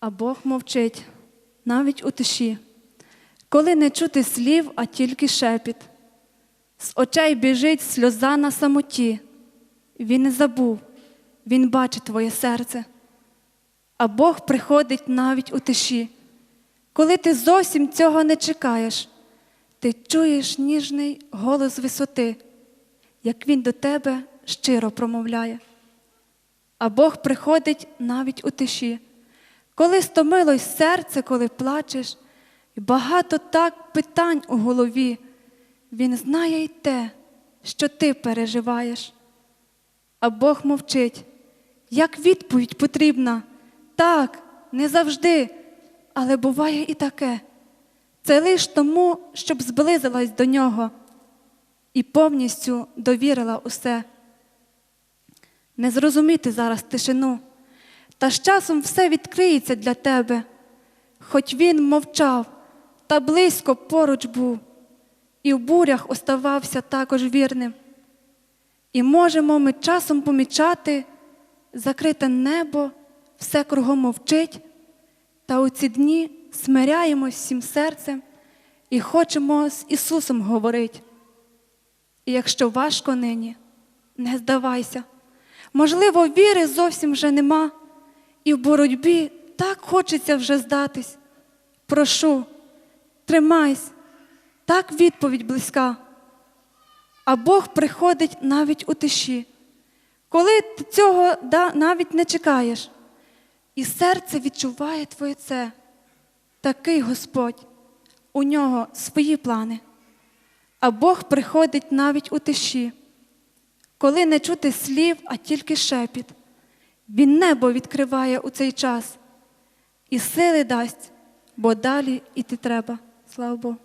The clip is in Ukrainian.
А Бог мовчить навіть у тиші, коли не чути слів, а тільки шепіт. З очей біжить сльоза на самоті. Він не забув, він бачить твоє серце. А Бог приходить навіть у тиші, коли ти зовсім цього не чекаєш, ти чуєш ніжний голос висоти, як він до тебе щиро промовляє. А Бог приходить навіть у тиші, коли стомилось серце, коли плачеш, і багато так питань у голові. Він знає й те, що ти переживаєш. А Бог мовчить, як відповідь потрібна. Так, не завжди, але буває і таке. Це лиш тому, щоб зблизилась до нього і повністю довірила усе. Не зрозуміти зараз тишину, та з часом все відкриється для тебе, хоч він мовчав та близько поруч був, і в бурях оставався також вірним. І можемо ми часом помічати закрите небо, все кругом мовчить, та у ці дні смиряємось всім серцем і хочемо з Ісусом говорити. І якщо важко нині, не здавайся. Можливо, віри зовсім вже нема, і в боротьбі так хочеться вже здатись. Прошу, тримайся, так відповідь близька. А Бог приходить навіть у тиші, коли ти цього навіть не чекаєш, і серце відчуває твоє це. Такий Господь, у нього свої плани. А Бог приходить навіть у тиші, коли не чути слів, а тільки шепіт. Він небо відкриває у цей час і сили дасть, бо далі іти треба. Слава Богу.